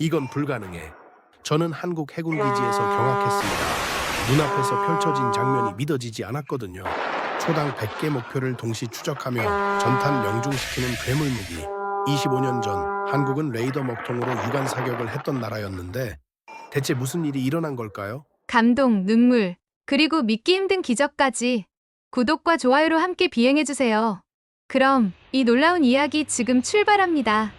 이건 불가능해. 저는 한국 해군 기지에서 경악했습니다. 눈앞에서 펼쳐진 장면이 믿어지지 않았거든요. 초당 100개 목표를 동시 추적하며 전탄 명중시키는 괴물 무기. 25년 전 한국은 레이더 먹통으로 유관 사격을 했던 나라였는데 대체 무슨 일이 일어난 걸까요? 감동, 눈물, 그리고 믿기 힘든 기적까지 구독과 좋아요로 함께 비행해주세요. 그럼 이 놀라운 이야기 지금 출발합니다.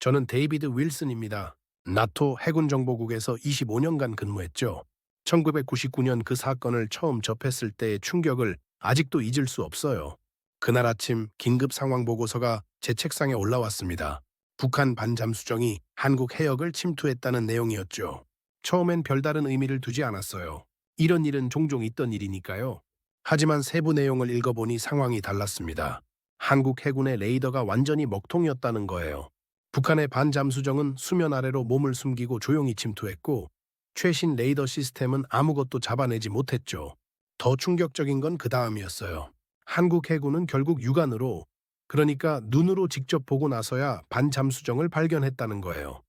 저는 데이비드 윌슨입니다. 나토 해군 정보국에서 25년간 근무했죠. 1999년 그 사건을 처음 접했을 때의 충격을 아직도 잊을 수 없어요. 그날 아침 긴급 상황 보고서가 제 책상에 올라왔습니다. 북한 반잠수정이 한국 해역을 침투했다는 내용이었죠. 처음엔 별다른 의미를 두지 않았어요. 이런 일은 종종 있던 일이니까요. 하지만 세부 내용을 읽어보니 상황이 달랐습니다. 한국 해군의 레이더가 완전히 먹통이었다는 거예요. 북한의 반잠수정은 수면 아래로 몸을 숨기고 조용히 침투했고 최신 레이더 시스템은 아무것도 잡아내지 못했죠. 더 충격적인 건 그 다음이었어요. 한국 해군은 결국 육안으로 그러니까 눈으로 직접 보고 나서야 반잠수정을 발견했다는 거예요.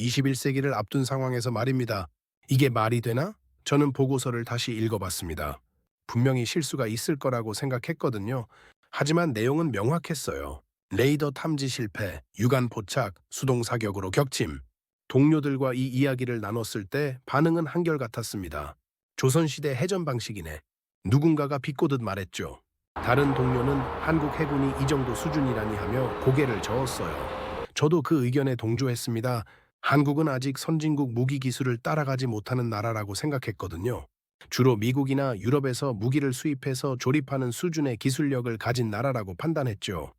21세기를 앞둔 상황에서 말입니다. 이게 말이 되나? 저는 보고서를 다시 읽어봤습니다. 분명히 실수가 있을 거라고 생각했거든요. 하지만 내용은 명확했어요. 레이더 탐지 실패, 유관 포착, 수동 사격으로 격침. 동료들과 이 이야기를 나눴을 때 반응은 한결같았습니다. 조선시대 해전 방식이네. 누군가가 비꼬듯 말했죠. 다른 동료는 한국 해군이 이 정도 수준이라니 하며 고개를 저었어요. 저도 그 의견에 동조했습니다. 한국은 아직 선진국 무기 기술을 따라가지 못하는 나라라고 생각했거든요. 주로 미국이나 유럽에서 무기를 수입해서 조립하는 수준의 기술력을 가진 나라라고 판단했죠.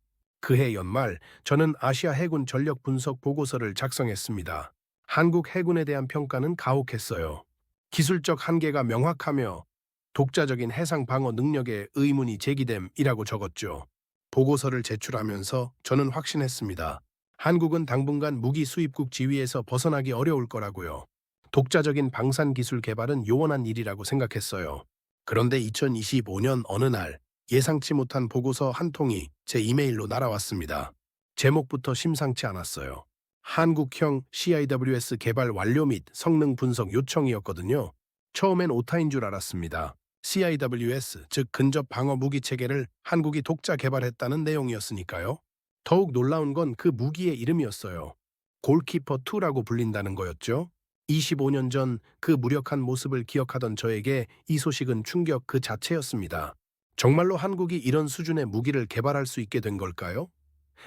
그해 연말 저는 아시아 해군 전력 분석 보고서를 작성했습니다. 한국 해군에 대한 평가는 가혹했어요. 기술적 한계가 명확하며 독자적인 해상 방어 능력에 의문이 제기됨이라고 적었죠. 보고서를 제출하면서 저는 확신했습니다. 한국은 당분간 무기 수입국 지위에서 벗어나기 어려울 거라고요. 독자적인 방산 기술 개발은 요원한 일이라고 생각했어요. 그런데 2025년 어느 날 예상치 못한 보고서 한 통이 제 이메일로 날아왔습니다. 제목부터 심상치 않았어요. 한국형 CIWS 개발 완료 및 성능 분석 요청이었거든요. 처음엔 오타인 줄 알았습니다. CIWS, 즉 근접 방어 무기 체계를 한국이 독자 개발했다는 내용이었으니까요. 더욱 놀라운 건 그 무기의 이름이었어요. 골키퍼2라고 불린다는 거였죠. 25년 전 그 무력한 모습을 기억하던 저에게 이 소식은 충격 그 자체였습니다. 정말로 한국이 이런 수준의 무기를 개발할 수 있게 된 걸까요?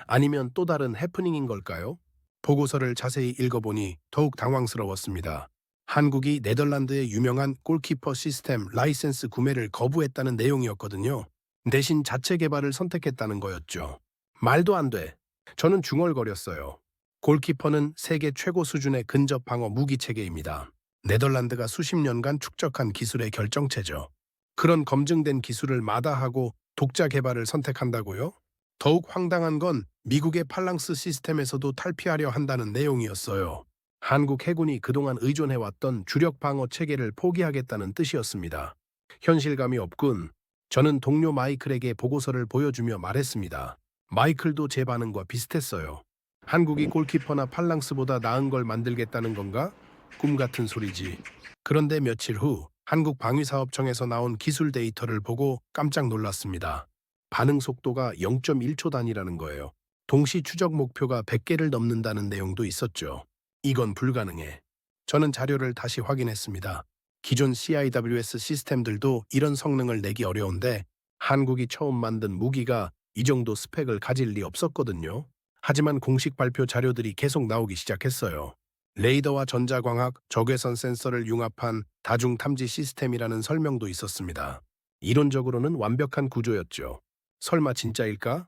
아니면 또 다른 해프닝인 걸까요? 보고서를 자세히 읽어보니 더욱 당황스러웠습니다. 한국이 네덜란드의 유명한 골키퍼 시스템 라이센스 구매를 거부했다는 내용이었거든요. 대신 자체 개발을 선택했다는 거였죠. 말도 안 돼. 저는 중얼거렸어요. 골키퍼는 세계 최고 수준의 근접 방어 무기 체계입니다. 네덜란드가 수십 년간 축적한 기술의 결정체죠. 그런 검증된 기술을 마다하고 독자 개발을 선택한다고요? 더욱 황당한 건 미국의 팔랑스 시스템에서도 탈피하려 한다는 내용이었어요. 한국 해군이 그동안 의존해왔던 주력 방어 체계를 포기하겠다는 뜻이었습니다. 현실감이 없군. 저는 동료 마이클에게 보고서를 보여주며 말했습니다. 마이클도 제 반응과 비슷했어요. 한국이 골키퍼나 팔랑스보다 나은 걸 만들겠다는 건가? 꿈 같은 소리지. 그런데 며칠 후 한국 방위사업청에서 나온 기술 데이터를 보고 깜짝 놀랐습니다. 반응 속도가 0.1초 단위라는 거예요. 동시 추적 목표가 100개를 넘는다는 내용도 있었죠. 이건 불가능해. 저는 자료를 다시 확인했습니다. 기존 CIWS 시스템들도 이런 성능을 내기 어려운데 한국이 처음 만든 무기가 이 정도 스펙을 가질 리 없었거든요. 하지만 공식 발표 자료들이 계속 나오기 시작했어요. 레이더와 전자광학, 적외선 센서를 융합한 다중 탐지 시스템이라는 설명도 있었습니다. 이론적으로는 완벽한 구조였죠. 설마 진짜일까?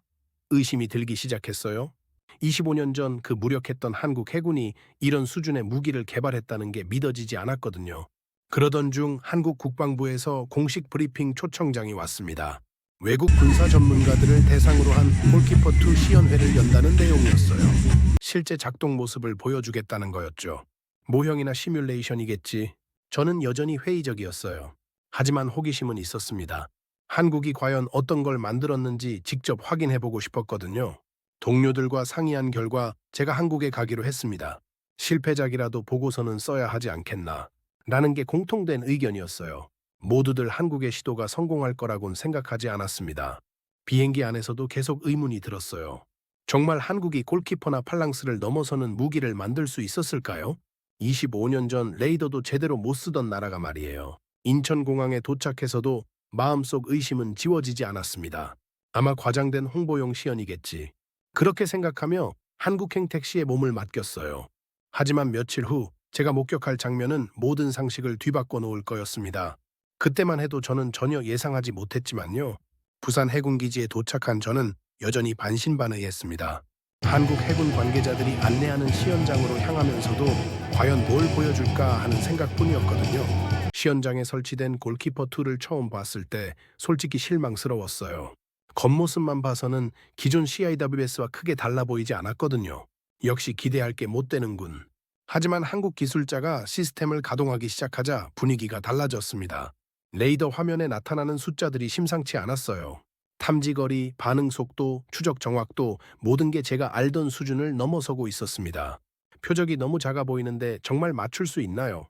의심이 들기 시작했어요. 25년 전 그 무력했던 한국 해군이 이런 수준의 무기를 개발했다는 게 믿어지지 않았거든요. 그러던 중 한국 국방부에서 공식 브리핑 초청장이 왔습니다. 외국 군사 전문가들을 대상으로 한 골키퍼2 시연회를 연다는 내용이었어요. 실제 작동 모습을 보여주겠다는 거였죠. 모형이나 시뮬레이션이겠지. 저는 여전히 회의적이었어요. 하지만 호기심은 있었습니다. 한국이 과연 어떤 걸 만들었는지 직접 확인해보고 싶었거든요. 동료들과 상의한 결과 제가 한국에 가기로 했습니다. 실패작이라도 보고서는 써야 하지 않겠나. 라는 게 공통된 의견이었어요. 모두들 한국의 시도가 성공할 거라곤 생각하지 않았습니다. 비행기 안에서도 계속 의문이 들었어요. 정말 한국이 골키퍼나 팔랑스를 넘어서는 무기를 만들 수 있었을까요? 25년 전 레이더도 제대로 못 쓰던 나라가 말이에요. 인천공항에 도착해서도 마음속 의심은 지워지지 않았습니다. 아마 과장된 홍보용 시연이겠지. 그렇게 생각하며 한국행 택시에 몸을 맡겼어요. 하지만 며칠 후 제가 목격할 장면은 모든 상식을 뒤바꿔 놓을 거였습니다. 그때만 해도 저는 전혀 예상하지 못했지만요. 부산 해군기지에 도착한 저는 여전히 반신반의했습니다. 한국 해군 관계자들이 안내하는 시연장으로 향하면서도 과연 뭘 보여줄까 하는 생각뿐이었거든요. 시연장에 설치된 골키퍼 2를 처음 봤을 때 솔직히 실망스러웠어요. 겉모습만 봐서는 기존 CIWS와 크게 달라 보이지 않았거든요. 역시 기대할 게 못 되는군. 하지만 한국 기술자가 시스템을 가동하기 시작하자 분위기가 달라졌습니다. 레이더 화면에 나타나는 숫자들이 심상치 않았어요. 탐지거리, 반응 속도, 추적 정확도 모든 게 제가 알던 수준을 넘어서고 있었습니다. 표적이 너무 작아 보이는데 정말 맞출 수 있나요?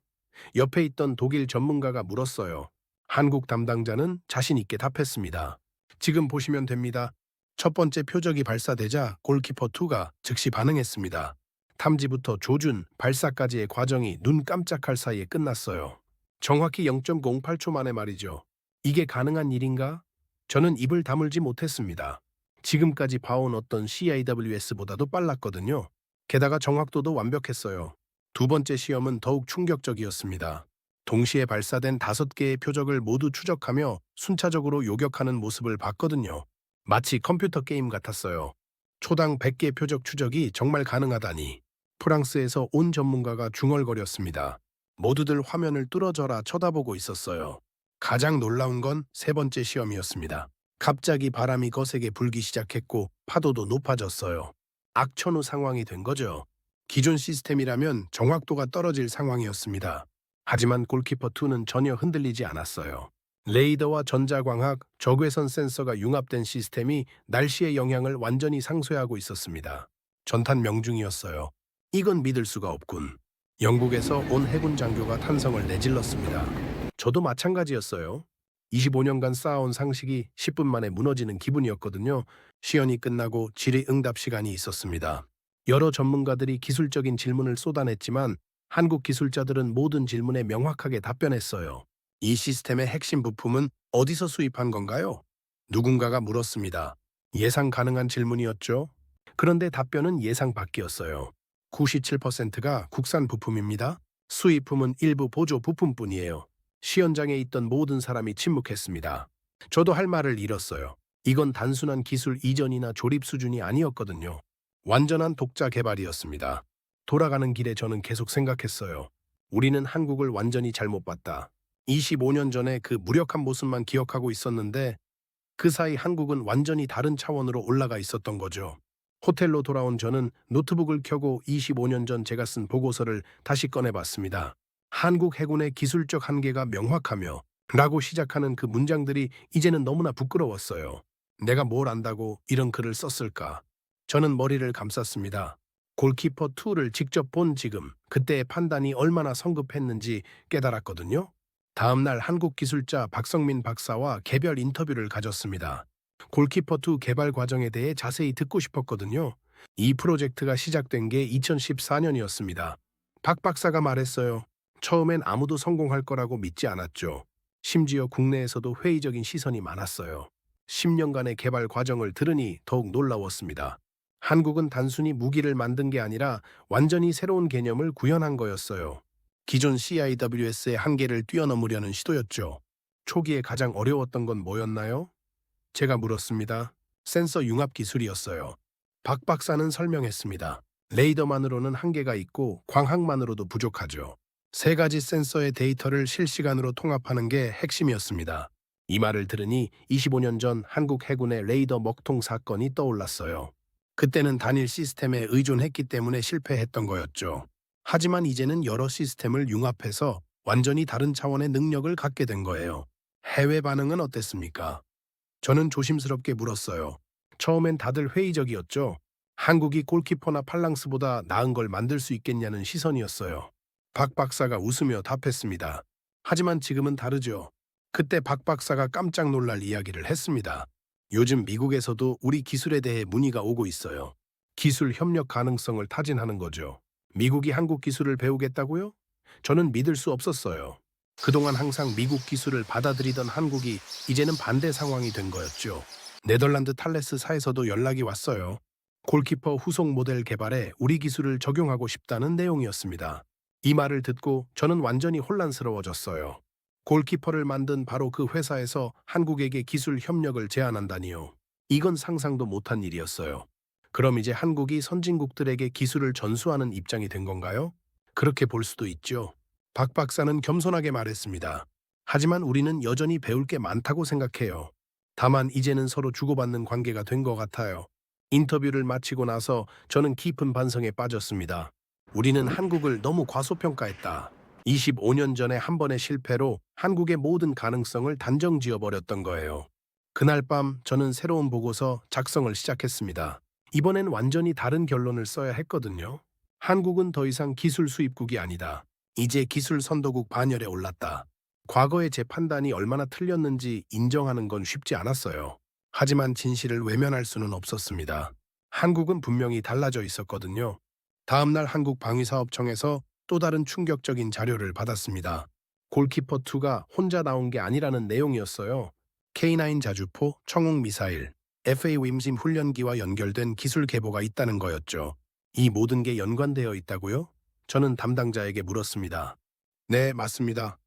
옆에 있던 독일 전문가가 물었어요. 한국 담당자는 자신 있게 답했습니다. 지금 보시면 됩니다. 첫 번째 표적이 발사되자 골키퍼 2가 즉시 반응했습니다. 탐지부터 조준, 발사까지의 과정이 눈 깜짝할 사이에 끝났어요. 정확히 0.08초 만에 말이죠. 이게 가능한 일인가? 저는 입을 다물지 못했습니다. 지금까지 봐온 어떤 CIWS보다도 빨랐거든요. 게다가 정확도도 완벽했어요. 두 번째 시험은 더욱 충격적이었습니다. 동시에 발사된 다섯 개의 표적을 모두 추적하며 순차적으로 요격하는 모습을 봤거든요. 마치 컴퓨터 게임 같았어요. 초당 100개 표적 추적이 정말 가능하다니. 프랑스에서 온 전문가가 중얼거렸습니다. 모두들 화면을 뚫어져라 쳐다보고 있었어요. 가장 놀라운 건 세 번째 시험이었습니다. 갑자기 바람이 거세게 불기 시작했고 파도도 높아졌어요. 악천후 상황이 된 거죠. 기존 시스템이라면 정확도가 떨어질 상황이었습니다. 하지만 골키퍼 2는 전혀 흔들리지 않았어요. 레이더와 전자광학, 적외선 센서가 융합된 시스템이 날씨의 영향을 완전히 상쇄하고 있었습니다. 전탄 명중이었어요. 이건 믿을 수가 없군. 영국에서 온 해군 장교가 탄성을 내질렀습니다. 저도 마찬가지였어요. 25년간 쌓아온 상식이 10분 만에 무너지는 기분이었거든요. 시연이 끝나고 질의응답 시간이 있었습니다. 여러 전문가들이 기술적인 질문을 쏟아냈지만 한국 기술자들은 모든 질문에 명확하게 답변했어요. 이 시스템의 핵심 부품은 어디서 수입한 건가요? 누군가가 물었습니다. 예상 가능한 질문이었죠. 그런데 답변은 예상 밖이었어요. 97%가 국산 부품입니다. 수입품은 일부 보조 부품뿐이에요. 시연장에 있던 모든 사람이 침묵했습니다. 저도 할 말을 잃었어요. 이건 단순한 기술 이전이나 조립 수준이 아니었거든요. 완전한 독자 개발이었습니다. 돌아가는 길에 저는 계속 생각했어요. 우리는 한국을 완전히 잘못 봤다. 25년 전에 그 무력한 모습만 기억하고 있었는데 그 사이 한국은 완전히 다른 차원으로 올라가 있었던 거죠. 호텔로 돌아온 저는 노트북을 켜고 25년 전 제가 쓴 보고서를 다시 꺼내봤습니다. 한국 해군의 기술적 한계가 명확하며 라고 시작하는 그 문장들이 이제는 너무나 부끄러웠어요. 내가 뭘 안다고 이런 글을 썼을까? 저는 머리를 감쌌습니다. 골키퍼 2를 직접 본 지금 그때의 판단이 얼마나 성급했는지 깨달았거든요. 다음 날 한국 기술자 박성민 박사와 개별 인터뷰를 가졌습니다. 골키퍼 2 개발 과정에 대해 자세히 듣고 싶었거든요. 이 프로젝트가 시작된 게 2014년이었습니다. 박 박사가 말했어요. 처음엔 아무도 성공할 거라고 믿지 않았죠. 심지어 국내에서도 회의적인 시선이 많았어요. 10년간의 개발 과정을 들으니 더욱 놀라웠습니다. 한국은 단순히 무기를 만든 게 아니라 완전히 새로운 개념을 구현한 거였어요. 기존 CIWS의 한계를 뛰어넘으려는 시도였죠. 초기에 가장 어려웠던 건 뭐였나요? 제가 물었습니다. 센서 융합 기술이었어요. 박 박사는 설명했습니다. 레이더만으로는 한계가 있고 광학만으로도 부족하죠. 세 가지 센서의 데이터를 실시간으로 통합하는 게 핵심이었습니다. 이 말을 들으니 25년 전 한국 해군의 레이더 먹통 사건이 떠올랐어요. 그때는 단일 시스템에 의존했기 때문에 실패했던 거였죠. 하지만 이제는 여러 시스템을 융합해서 완전히 다른 차원의 능력을 갖게 된 거예요. 해외 반응은 어땠습니까? 저는 조심스럽게 물었어요. 처음엔 다들 회의적이었죠. 한국이 골키퍼나 팔랑스보다 나은 걸 만들 수 있겠냐는 시선이었어요. 박 박사가 웃으며 답했습니다. 하지만 지금은 다르죠. 그때 박 박사가 깜짝 놀랄 이야기를 했습니다. 요즘 미국에서도 우리 기술에 대해 문의가 오고 있어요. 기술 협력 가능성을 타진하는 거죠. 미국이 한국 기술을 배우겠다고요? 저는 믿을 수 없었어요. 그동안 항상 미국 기술을 받아들이던 한국이 이제는 반대 상황이 된 거였죠. 네덜란드 탈레스사에서도 연락이 왔어요. 골키퍼 후속 모델 개발에 우리 기술을 적용하고 싶다는 내용이었습니다. 이 말을 듣고 저는 완전히 혼란스러워졌어요. 골키퍼를 만든 바로 그 회사에서 한국에게 기술 협력을 제안한다니요. 이건 상상도 못한 일이었어요. 그럼 이제 한국이 선진국들에게 기술을 전수하는 입장이 된 건가요? 그렇게 볼 수도 있죠. 박 박사는 겸손하게 말했습니다. 하지만 우리는 여전히 배울 게 많다고 생각해요. 다만 이제는 서로 주고받는 관계가 된 것 같아요. 인터뷰를 마치고 나서 저는 깊은 반성에 빠졌습니다. 우리는 한국을 너무 과소평가했다. 25년 전에 한 번의 실패로 한국의 모든 가능성을 단정 지어버렸던 거예요. 그날 밤 저는 새로운 보고서 작성을 시작했습니다. 이번엔 완전히 다른 결론을 써야 했거든요. 한국은 더 이상 기술 수입국이 아니다. 이제 기술 선도국 반열에 올랐다. 과거의 제 판단이 얼마나 틀렸는지 인정하는 건 쉽지 않았어요. 하지만 진실을 외면할 수는 없었습니다. 한국은 분명히 달라져 있었거든요. 다음날 한국방위사업청에서 또 다른 충격적인 자료를 받았습니다. 골키퍼2가 혼자 나온 게 아니라는 내용이었어요. K9 자주포, 청웅 미사일, FA 윈심 훈련기와 연결된 기술 계보가 있다는 거였죠. 이 모든 게 연관되어 있다고요? 저는 담당자에게 물었습니다. 네, 맞습니다.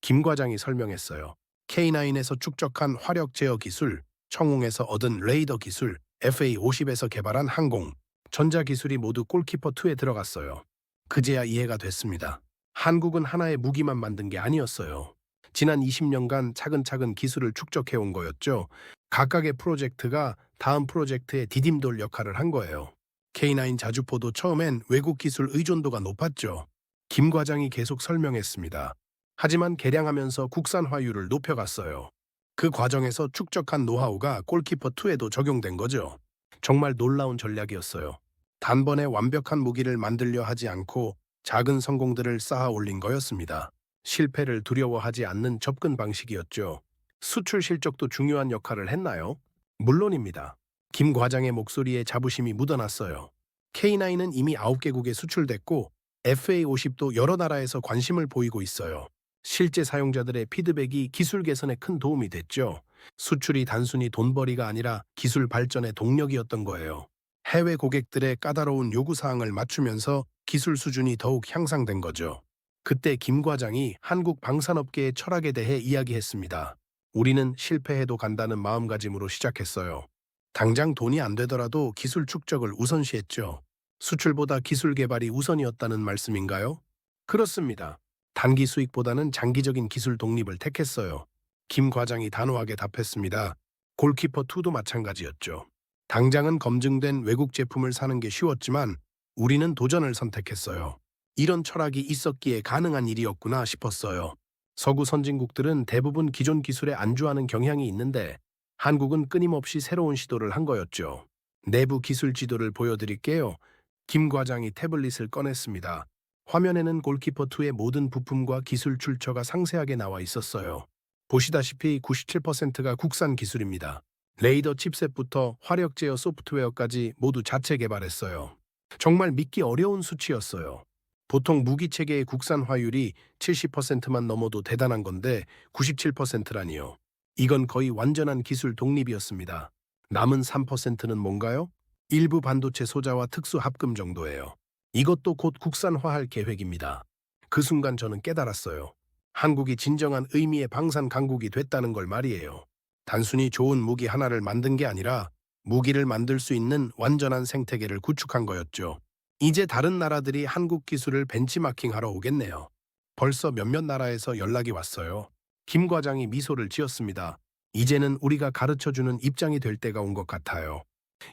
김 과장이 설명했어요. K9에서 축적한 화력 제어 기술, 청웅에서 얻은 레이더 기술, FA50에서 개발한 항공, 전자 기술이 모두 골키퍼2에 들어갔어요. 그제야 이해가 됐습니다. 한국은 하나의 무기만 만든 게 아니었어요. 지난 20년간 차근차근 기술을 축적해온 거였죠. 각각의 프로젝트가 다음 프로젝트의 디딤돌 역할을 한 거예요. K9 자주포도 처음엔 외국 기술 의존도가 높았죠. 김 과장이 계속 설명했습니다. 하지만 개량하면서 국산화율을 높여갔어요. 그 과정에서 축적한 노하우가 골키퍼2에도 적용된 거죠. 정말 놀라운 전략이었어요. 단번에 완벽한 무기를 만들려 하지 않고 작은 성공들을 쌓아 올린 거였습니다. 실패를 두려워하지 않는 접근 방식이었죠. 수출 실적도 중요한 역할을 했나요? 물론입니다. 김 과장의 목소리에 자부심이 묻어났어요. K9은 이미 9개국에 수출됐고 FA50도 여러 나라에서 관심을 보이고 있어요. 실제 사용자들의 피드백이 기술 개선에 큰 도움이 됐죠. 수출이 단순히 돈벌이가 아니라 기술 발전의 동력이었던 거예요. 해외 고객들의 까다로운 요구사항을 맞추면서 기술 수준이 더욱 향상된 거죠. 그때 김 과장이 한국 방산업계의 철학에 대해 이야기했습니다. 우리는 실패해도 간다는 마음가짐으로 시작했어요. 당장 돈이 안 되더라도 기술 축적을 우선시했죠. 수출보다 기술 개발이 우선이었다는 말씀인가요? 그렇습니다. 단기 수익보다는 장기적인 기술 독립을 택했어요. 김 과장이 단호하게 답했습니다. 골키퍼 2도 마찬가지였죠. 당장은 검증된 외국 제품을 사는 게 쉬웠지만 우리는 도전을 선택했어요. 이런 철학이 있었기에 가능한 일이었구나 싶었어요. 서구 선진국들은 대부분 기존 기술에 안주하는 경향이 있는데 한국은 끊임없이 새로운 시도를 한 거였죠. 내부 기술 지도를 보여드릴게요. 김 과장이 태블릿을 꺼냈습니다. 화면에는 골키퍼2의 모든 부품과 기술 출처가 상세하게 나와 있었어요. 보시다시피 97%가 국산 기술입니다. 레이더 칩셋부터 화력 제어 소프트웨어까지 모두 자체 개발했어요. 정말 믿기 어려운 수치였어요. 보통 무기 체계의 국산화율이 70%만 넘어도 대단한 건데 97%라니요. 이건 거의 완전한 기술 독립이었습니다. 남은 3%는 뭔가요? 일부 반도체 소자와 특수 합금 정도예요. 이것도 곧 국산화할 계획입니다. 그 순간 저는 깨달았어요. 한국이 진정한 의미의 방산 강국이 됐다는 걸 말이에요. 단순히 좋은 무기 하나를 만든 게 아니라 무기를 만들 수 있는 완전한 생태계를 구축한 거였죠. 이제 다른 나라들이 한국 기술을 벤치마킹하러 오겠네요. 벌써 몇몇 나라에서 연락이 왔어요. 김 과장이 미소를 지었습니다. 이제는 우리가 가르쳐주는 입장이 될 때가 온 것 같아요.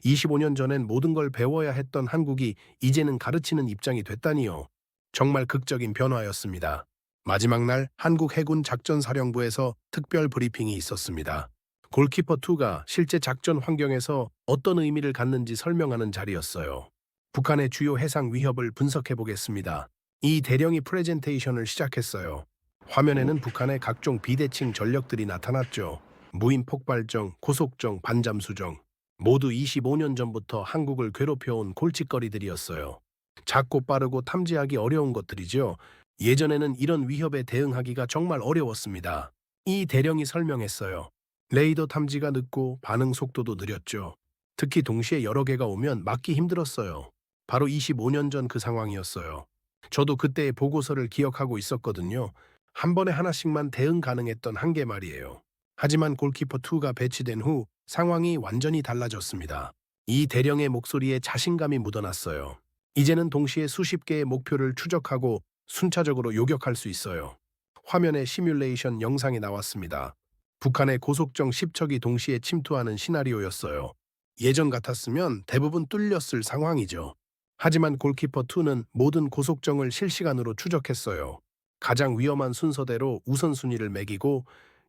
25년 전엔 모든 걸 배워야 했던 한국이 이제는 가르치는 입장이 됐다니요. 정말 극적인 변화였습니다. 마지막 날 한국 해군 작전사령부에서 특별 브리핑이 있었습니다. 골키퍼 2가 실제 작전 환경에서 어떤 의미를 갖는지 설명하는 자리였어요. 북한의 주요 해상 위협을 분석해 보겠습니다. 이 대령이 프레젠테이션을 시작했어요. 화면에는 북한의 각종 비대칭 전력들이 나타났죠. 무인 폭발정, 고속정, 반잠수정. 모두 25년 전부터 한국을 괴롭혀온 골칫거리들이었어요. 작고 빠르고 탐지하기 어려운 것들이죠. 예전에는 이런 위협에 대응하기가 정말 어려웠습니다. 이 대령이 설명했어요. 레이더 탐지가 늦고 반응 속도도 느렸죠. 특히 동시에 여러 개가 오면 막기 힘들었어요. 바로 25년 전 그 상황이었어요. 저도 그때의 보고서를 기억하고 있었거든요. 한 번에 하나씩만 대응 가능했던 한 개 말이에요. 하지만 골키퍼 2가 배치된 후 상황이 완전히 달라졌습니다. 이 대령의 목소리에 자신감이 묻어났어요. 이제는 동시에 수십 개의 목표를 추적하고 순차적으로 요격할 수 있어요. 화면에 시뮬레이션 영상이 나왔습니다. 북한의 고속정 10척이 동시에 침투하는 시나리오였어요. 예전 같았으면 대부분 뚫렸을 상황이죠. 하지만 골키퍼 2는 모든 고속정을 실시간으로 추적했어요. 가장 위험한 순서대로 우선순위를 매기고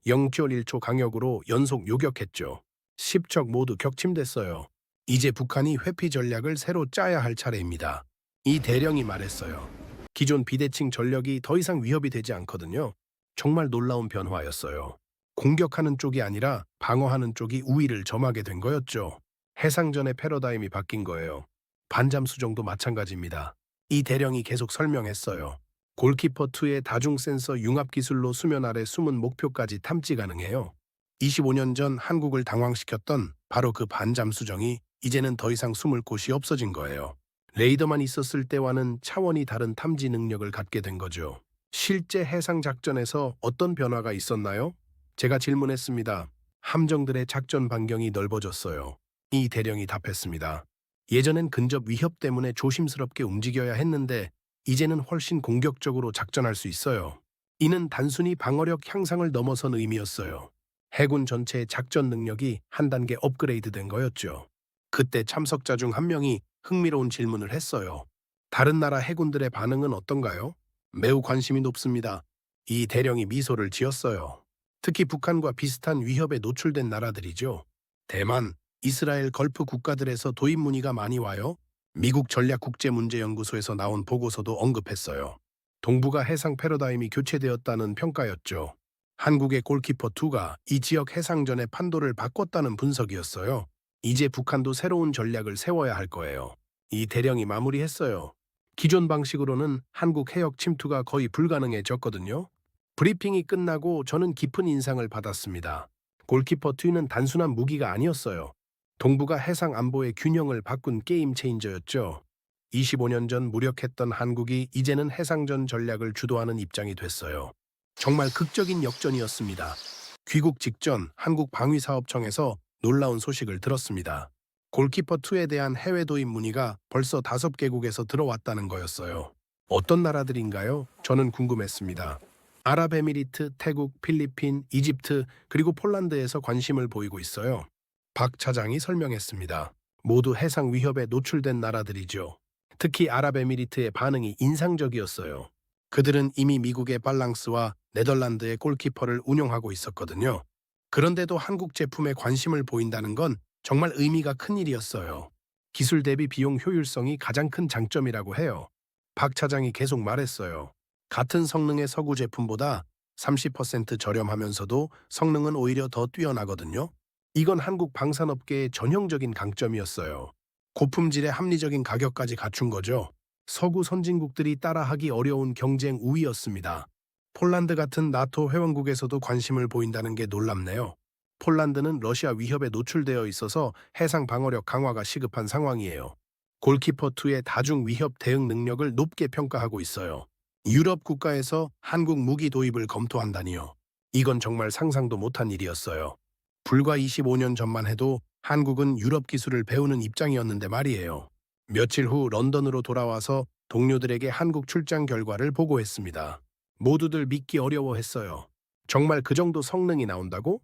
0.1초 강력으로 연속 요격했죠. 10척 모두 격침됐어요. 이제 북한이 회피 전략을 새로 짜야 할 차례입니다. 이 대령이 말했어요. 기존 비대칭 전력이 더 이상 위협이 되지 않거든요. 정말 놀라운 변화였어요. 공격하는 쪽이 아니라 방어하는 쪽이 우위를 점하게 된 거였죠. 해상전의 패러다임이 바뀐 거예요. 반잠수 정도 마찬가지입니다. 이 대령이 계속 설명했어요. 골키퍼 2의 다중 센서 융합 기술로 수면 아래 숨은 목표까지 탐지 가능해요. 25년 전 한국을 당황시켰던 바로 그 반잠수정이 이제는 더 이상 숨을 곳이 없어진 거예요. 레이더만 있었을 때와는 차원이 다른 탐지 능력을 갖게 된 거죠. 실제 해상 작전에서 어떤 변화가 있었나요? 제가 질문했습니다. 함정들의 작전 반경이 넓어졌어요. 이 대령이 답했습니다. 예전엔 근접 위협 때문에 조심스럽게 움직여야 했는데 이제는 훨씬 공격적으로 작전할 수 있어요. 이는 단순히 방어력 향상을 넘어선 의미였어요. 해군 전체의 작전 능력이 한 단계 업그레이드 된 거였죠. 그때 참석자 중 한 명이 흥미로운 질문을 했어요. 다른 나라 해군들의 반응은 어떤가요? 매우 관심이 높습니다. 이 대령이 미소를 지었어요. 특히 북한과 비슷한 위협에 노출된 나라들이죠. 대만, 이스라엘 걸프 국가들에서 도입 문의가 많이 와요. 미국 전략국제문제연구소에서 나온 보고서도 언급했어요. 동북아 해상 패러다임이 교체되었다는 평가였죠. 한국의 골키퍼 2가 이 지역 해상전의 판도를 바꿨다는 분석이었어요. 이제 북한도 새로운 전략을 세워야 할 거예요. 이 대령이 마무리했어요. 기존 방식으로는 한국 해역 침투가 거의 불가능해졌거든요. 브리핑이 끝나고 저는 깊은 인상을 받았습니다. 골키퍼 2는 단순한 무기가 아니었어요. 동북아 해상 안보의 균형을 바꾼 게임 체인저였죠. 25년 전 무력했던 한국이 이제는 해상전 전략을 주도하는 입장이 됐어요. 정말 극적인 역전이었습니다. 귀국 직전 한국 방위사업청에서 놀라운 소식을 들었습니다. 골키퍼 2에 대한 해외 도입 문의가 벌써 다섯 개국에서 들어왔다는 거였어요. 어떤 나라들인가요? 저는 궁금했습니다. 아랍에미리트, 태국, 필리핀, 이집트, 그리고 폴란드에서 관심을 보이고 있어요. 박 차장이 설명했습니다. 모두 해상 위협에 노출된 나라들이죠. 특히 아랍에미리트의 반응이 인상적이었어요. 그들은 이미 미국의 발랑스와 네덜란드의 골키퍼를 운용하고 있었거든요. 그런데도 한국 제품에 관심을 보인다는 건 정말 의미가 큰 일이었어요. 기술 대비 비용 효율성이 가장 큰 장점이라고 해요. 박 차장이 계속 말했어요. 같은 성능의 서구 제품보다 30% 저렴하면서도 성능은 오히려 더 뛰어나거든요. 이건 한국 방산업계의 전형적인 강점이었어요. 고품질의 합리적인 가격까지 갖춘 거죠. 서구 선진국들이 따라하기 어려운 경쟁 우위였습니다. 폴란드 같은 나토 회원국에서도 관심을 보인다는 게 놀랍네요. 폴란드는 러시아 위협에 노출되어 있어서 해상 방어력 강화가 시급한 상황이에요. 골키퍼 2의 다중 위협 대응 능력을 높게 평가하고 있어요. 유럽 국가에서 한국 무기 도입을 검토한다니요. 이건 정말 상상도 못한 일이었어요. 불과 25년 전만 해도 한국은 유럽 기술을 배우는 입장이었는데 말이에요. 며칠 후 런던으로 돌아와서 동료들에게 한국 출장 결과를 보고했습니다. 모두들 믿기 어려워했어요. 정말 그 정도 성능이 나온다고?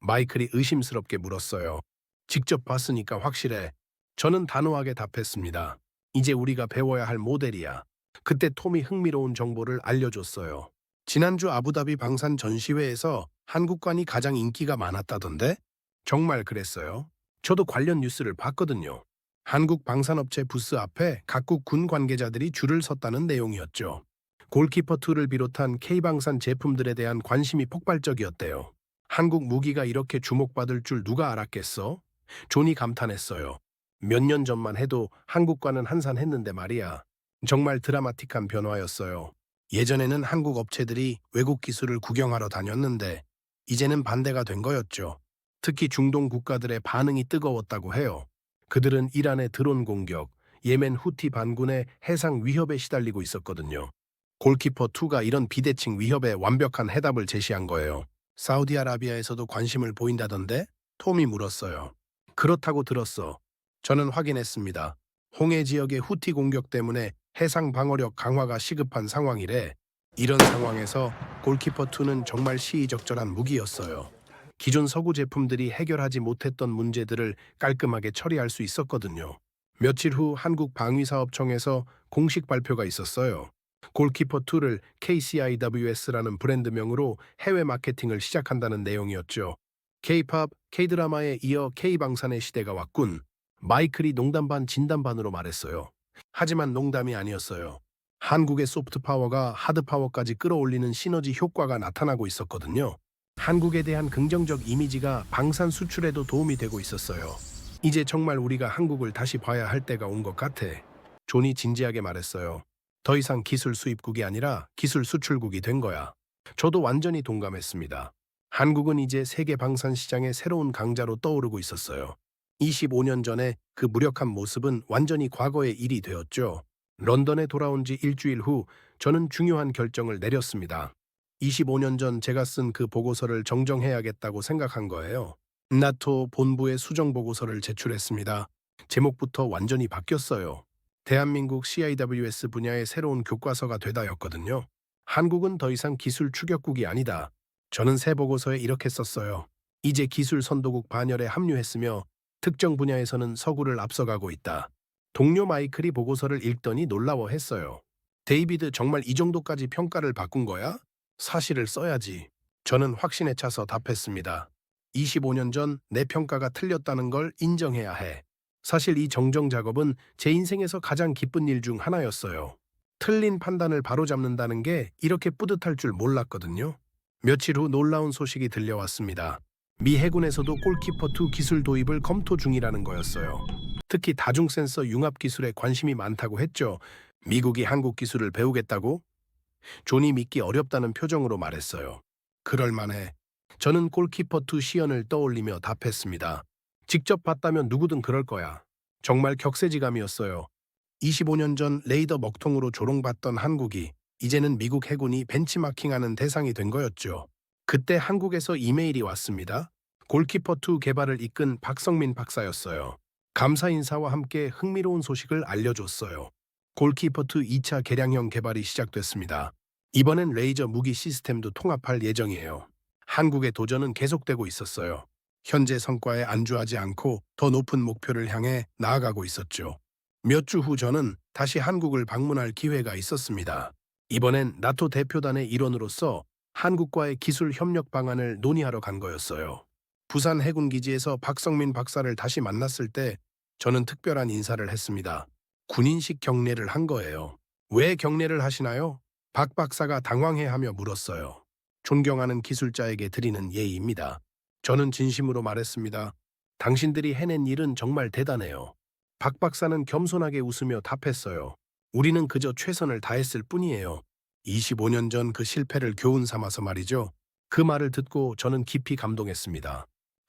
마이클이 의심스럽게 물었어요. 직접 봤으니까 확실해. 저는 단호하게 답했습니다. 이제 우리가 배워야 할 모델이야. 그때 톰이 흥미로운 정보를 알려줬어요. 지난주 아부다비 방산 전시회에서 한국관이 가장 인기가 많았다던데? 정말 그랬어요. 저도 관련 뉴스를 봤거든요. 한국 방산업체 부스 앞에 각국 군 관계자들이 줄을 섰다는 내용이었죠. 골키퍼 2를 비롯한 K방산 제품들에 대한 관심이 폭발적이었대요. 한국 무기가 이렇게 주목받을 줄 누가 알았겠어? 존이 감탄했어요. 몇 년 전만 해도 한국과는 한산했는데 말이야. 정말 드라마틱한 변화였어요. 예전에는 한국 업체들이 외국 기술을 구경하러 다녔는데 이제는 반대가 된 거였죠. 특히 중동 국가들의 반응이 뜨거웠다고 해요. 그들은 이란의 드론 공격, 예멘 후티 반군의 해상 위협에 시달리고 있었거든요. 골키퍼 2가 이런 비대칭 위협에 완벽한 해답을 제시한 거예요. 사우디아라비아에서도 관심을 보인다던데? 톰이 물었어요. 그렇다고 들었어. 저는 확인했습니다. 홍해 지역의 후티 공격 때문에 해상 방어력 강화가 시급한 상황이래. 이런 상황에서 골키퍼 2는 정말 시의적절한 무기였어요. 기존 서구 제품들이 해결하지 못했던 문제들을 깔끔하게 처리할 수 있었거든요. 며칠 후 한국 방위사업청에서 공식 발표가 있었어요. 골키퍼 2를 KCIWS라는 브랜드명으로 해외 마케팅을 시작한다는 내용이었죠. K-팝, K-드라마에 이어 K-방산의 시대가 왔군. 마이클이 농담 반 진담 반으로 말했어요. 하지만 농담이 아니었어요. 한국의 소프트 파워가 하드 파워까지 끌어올리는 시너지 효과가 나타나고 있었거든요. 한국에 대한 긍정적 이미지가 방산 수출에도 도움이 되고 있었어요. 이제 정말 우리가 한국을 다시 봐야 할 때가 온 것 같아. 존이 진지하게 말했어요. 더 이상 기술 수입국이 아니라 기술 수출국이 된 거야. 저도 완전히 동감했습니다. 한국은 이제 세계 방산 시장의 새로운 강자로 떠오르고 있었어요. 25년 전에 그 무력한 모습은 완전히 과거의 일이 되었죠. 런던에 돌아온 지 일주일 후 저는 중요한 결정을 내렸습니다. 25년 전 제가 쓴 그 보고서를 정정해야겠다고 생각한 거예요. 나토 본부에 수정 보고서를 제출했습니다. 제목부터 완전히 바뀌었어요. 대한민국 CIWS 분야의 새로운 교과서가 되다였거든요. 한국은 더 이상 기술 추격국이 아니다. 저는 새 보고서에 이렇게 썼어요. 이제 기술 선도국 반열에 합류했으며 특정 분야에서는 서구를 앞서가고 있다. 동료 마이클이 보고서를 읽더니 놀라워했어요. 데이비드 정말 이 정도까지 평가를 바꾼 거야? 사실을 써야지. 저는 확신에 차서 답했습니다. 25년 전 내 평가가 틀렸다는 걸 인정해야 해. 사실 이 정정 작업은 제 인생에서 가장 기쁜 일 중 하나였어요. 틀린 판단을 바로잡는다는 게 이렇게 뿌듯할 줄 몰랐거든요. 며칠 후 놀라운 소식이 들려왔습니다. 미 해군에서도 골키퍼 2 기술 도입을 검토 중이라는 거였어요. 특히 다중 센서 융합 기술에 관심이 많다고 했죠. 미국이 한국 기술을 배우겠다고? 존이 믿기 어렵다는 표정으로 말했어요. 그럴 만해. 저는 골키퍼 2 시연을 떠올리며 답했습니다. 직접 봤다면 누구든 그럴 거야. 정말 격세지감이었어요. 25년 전 레이더 먹통으로 조롱받던 한국이 이제는 미국 해군이 벤치마킹하는 대상이 된 거였죠. 그때 한국에서 이메일이 왔습니다. 골키퍼 2 개발을 이끈 박성민 박사였어요. 감사 인사와 함께 흥미로운 소식을 알려줬어요. 골키퍼 2 2차 개량형 개발이 시작됐습니다. 이번엔 레이저 무기 시스템도 통합할 예정이에요. 한국의 도전은 계속되고 있었어요. 현재 성과에 안주하지 않고 더 높은 목표를 향해 나아가고 있었죠. 몇 주 후 저는 다시 한국을 방문할 기회가 있었습니다. 이번엔 나토 대표단의 일원으로서 한국과의 기술 협력 방안을 논의하러 간 거였어요. 부산 해군기지에서 박성민 박사를 다시 만났을 때 저는 특별한 인사를 했습니다. 군인식 경례를 한 거예요. 왜 경례를 하시나요? 박 박사가 당황해하며 물었어요. 존경하는 기술자에게 드리는 예의입니다. 저는 진심으로 말했습니다. 당신들이 해낸 일은 정말 대단해요. 박 박사는 겸손하게 웃으며 답했어요. 우리는 그저 최선을 다했을 뿐이에요. 25년 전 그 실패를 교훈 삼아서 말이죠. 그 말을 듣고 저는 깊이 감동했습니다.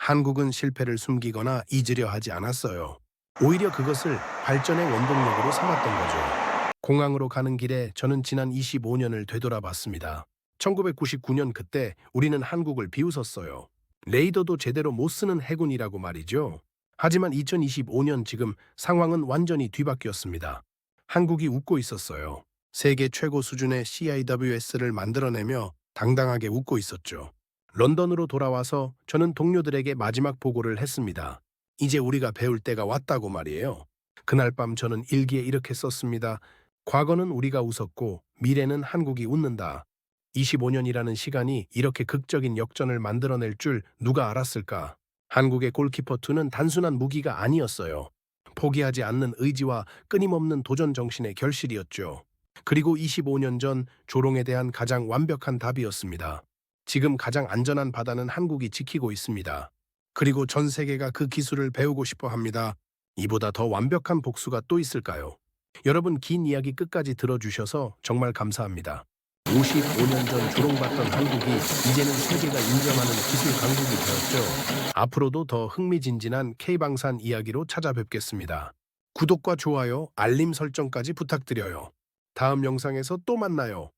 한국은 실패를 숨기거나 잊으려 하지 않았어요. 오히려 그것을 발전의 원동력으로 삼았던 거죠. 공항으로 가는 길에 저는 지난 25년을 되돌아봤습니다. 1999년 그때 우리는 한국을 비웃었어요. 레이더도 제대로 못 쓰는 해군이라고 말이죠. 하지만 2025년 지금 상황은 완전히 뒤바뀌었습니다. 한국이 웃고 있었어요. 세계 최고 수준의 CIWS를 만들어내며 당당하게 웃고 있었죠. 런던으로 돌아와서 저는 동료들에게 마지막 보고를 했습니다. 이제 우리가 배울 때가 왔다고 말이에요. 그날 밤 저는 일기에 이렇게 썼습니다. 과거는 우리가 웃었고 미래는 한국이 웃는다. 25년이라는 시간이 이렇게 극적인 역전을 만들어낼 줄 누가 알았을까? 한국의 골키퍼 2는 단순한 무기가 아니었어요. 포기하지 않는 의지와 끊임없는 도전 정신의 결실이었죠. 그리고 25년 전 조롱에 대한 가장 완벽한 답이었습니다. 지금 가장 안전한 바다는 한국이 지키고 있습니다. 그리고 전 세계가 그 기술을 배우고 싶어 합니다. 이보다 더 완벽한 복수가 또 있을까요? 여러분 긴 이야기 끝까지 들어주셔서 정말 감사합니다. 55년 전 조롱받던 한국이 이제는 세계가 인정하는 기술 강국이 되었죠. 앞으로도 더 흥미진진한 K방산 이야기로 찾아뵙겠습니다. 구독과 좋아요, 알림 설정까지 부탁드려요. 다음 영상에서 또 만나요.